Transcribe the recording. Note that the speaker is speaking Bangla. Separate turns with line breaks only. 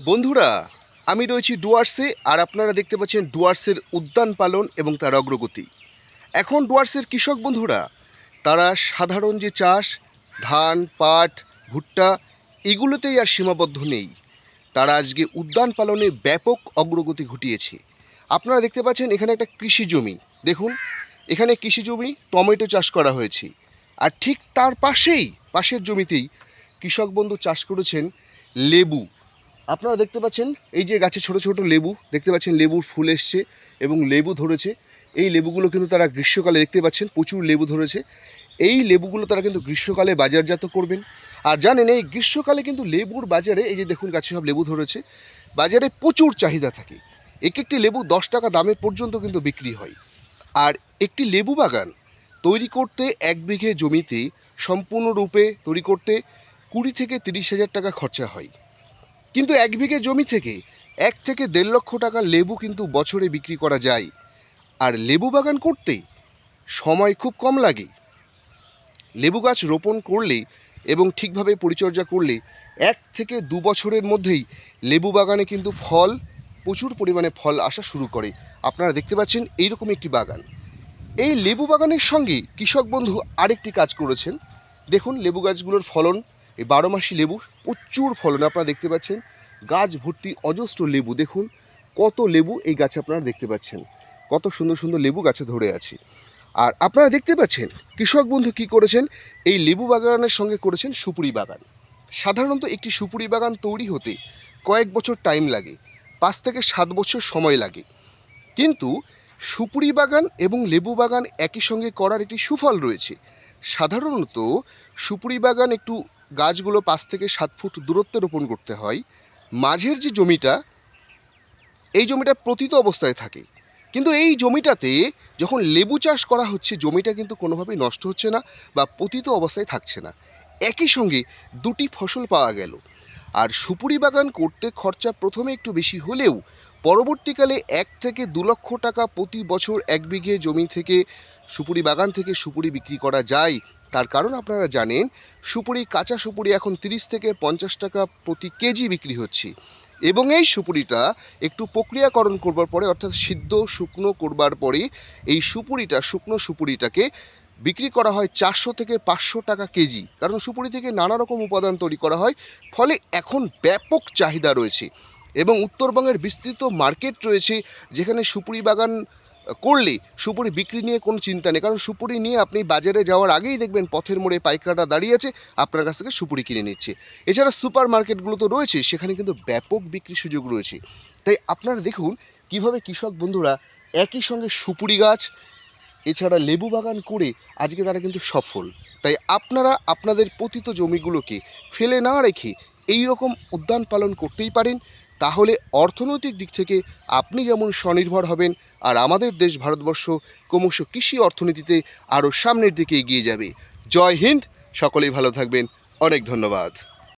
বন্ধুরা, আমি রয়েছি ডুয়ার্সে আর আপনারা দেখতে পাচ্ছেন ডুয়ার্সের উদ্যান পালন এবং তার অগ্রগতি। এখন ডুয়ার্সের কৃষক বন্ধুরা, তারা সাধারণ যে চাষ, ধান, পাট, ভুট্টা, এগুলোতেই আর সীমাবদ্ধ নেই। তারা আজকে উদ্যান পালনে ব্যাপক অগ্রগতি ঘটিয়েছে। আপনারা দেখতে পাচ্ছেন এখানে একটা কৃষি জমি। দেখুন, এখানে কৃষি জমি, টমেটো চাষ করা হয়েছে। আর ঠিক তার পাশেই, পাশের জমিতেই কৃষক বন্ধু চাষ করেছেন লেবু। আপনারা দেখতে পাচ্ছেন, এই যে গাছে ছোট ছোট লেবু, দেখতে পাচ্ছেন লেবুর ফুল এসছে এবং লেবু ধরেছে। এই লেবুগুলো কিন্তু তারা গ্রীষ্মকালে দেখতে পাচ্ছেন, প্রচুর লেবু ধরেছে। এই লেবুগুলো তারা কিন্তু গ্রীষ্মকালে বাজারজাত করবেন। আর জানেন, এই গ্রীষ্মকালে কিন্তু লেবুর বাজারে, এই যে দেখুন গাছে সব লেবু ধরেছে, বাজারে প্রচুর চাহিদা থাকে। এক একটি লেবু দশ টাকা দামে পর্যন্ত কিন্তু বিক্রি হয়। আর একটি লেবু বাগান তৈরি করতে এক বিঘে জমিতে সম্পূর্ণরূপে তৈরি করতে কুড়ি থেকে তিরিশ হাজার টাকা খরচা হয়। কিন্তু এক বিঘে জমি থেকে এক থেকে দেড় লক্ষ টাকা লেবু কিন্তু বছরে বিক্রি করা যায়। আর লেবু বাগান করতে সময় খুব কম লাগে। লেবু গাছ রোপণ করলে এবং ঠিকভাবে পরিচর্যা করলে এক থেকে দু বছরের মধ্যেই লেবু বাগানে কিন্তু ফল, প্রচুর পরিমাণে ফল আসা শুরু করে। আপনারা দেখতে পাচ্ছেন এইরকম একটি বাগান। এই লেবু বাগানের সঙ্গে কৃষক বন্ধু আরেকটি কাজ করেছেন। দেখুন লেবু গাছগুলোর ফলন এই বারো মাসি লেবু প্রচুর ফলন আপনারা দেখতে পাচ্ছেন। গাছ ভর্তি অজস্র লেবু দেখুন, কত লেবু এই গাছে আপনারা দেখতে পাচ্ছেন। কত সুন্দর সুন্দর লেবু গাছে ধরে আছে। আর আপনারা দেখতে পাচ্ছেন, কৃষক বন্ধু কি করেছেন? এই লেবু বাগানের সঙ্গে করেছেন সুপুরি বাগান। সাধারণত একটি সুপুরি বাগান তৈরি হতে কয়েক বছর টাইম লাগে, পাঁচ থেকে সাত বছর সময় লাগে। কিন্তু সুপুরি বাগান এবং লেবু বাগান একই সঙ্গে করার একটি সুফল রয়েছে। সাধারণত সুপুরি বাগান একটু গাছগুলো পাঁচ থেকে সাত ফুট দূরত্বে রোপণ করতে হয়। মাঝের যে জমিটা, এই জমিটা প্রতীত অবস্থায় থাকে। কিন্তু এই জমিটাতে যখন লেবু চাষ করা হচ্ছে, জমিটা কিন্তু কোনোভাবেই নষ্ট হচ্ছে না বা পতিত অবস্থায় থাকছে না। একই সঙ্গে দুটি ফসল পাওয়া গেল। আর সুপুরি বাগান করতে খরচা প্রথমে একটু বেশি হলেও পরবর্তীকালে এক থেকে দু লক্ষ টাকা প্রতি বছর এক বিঘে জমি থেকে সুপুরি বাগান থেকে সুপুরি বিক্রি করা যায়। তার কারণ আপনারা জানেন, সুপুরি, কাঁচা সুপুরি এখন তিরিশ থেকে পঞ্চাশ টাকা প্রতি কেজি বিক্রি হচ্ছে। এবং এই সুপুরিটা একটু প্রক্রিয়াকরণ করবার পরে, অর্থাৎ সিদ্ধ, শুকনো করবার পরে, এই সুপুরিটা, শুকনো সুপুরিটাকে বিক্রি করা হয় চারশো থেকে পাঁচশো টাকা কেজি। কারণ সুপুরি থেকে নানা রকম উপাদান তৈরি করা হয়, ফলে এখন ব্যাপক চাহিদা রয়েছে। এবং উত্তরবঙ্গের বিস্তৃত মার্কেট রয়েছে, যেখানে সুপুরি বাগান করলে সুপুরি বিক্রি নিয়ে কোনো চিন্তা নেই। কারণ সুপুরি নিয়ে আপনি বাজারে যাওয়ার আগেই দেখবেন পথের মোড়ে পাইকাররা দাঁড়িয়ে আছে, আপনার কাছ থেকে সুপুরি কিনে নিচ্ছে। এছাড়া সুপার মার্কেটগুলো তো রয়েছে, সেখানে কিন্তু ব্যাপক বিক্রির সুযোগ রয়েছে। তাই আপনারা দেখুন কীভাবে কৃষক বন্ধুরা একই সঙ্গে সুপুরি গাছ, এছাড়া লেবু বাগান করে আজকে তারা কিন্তু সফল। তাই আপনারা আপনাদের পতিত জমিগুলোকে ফেলে না রেখে এই রকম উদ্যান পালন করতেই পারেন। তাহলে অর্থনৈতিক দিক থেকে আপনি যেমন স্বনির্ভর হবেন আর আমাদের দেশ ভারতবর্ষ ক্রমশ কৃষি অর্থনীতিতে আরও সামনের দিকে এগিয়ে যাবে। জয় হিন্দ, সকলেই ভালো থাকবেন। অনেক ধন্যবাদ।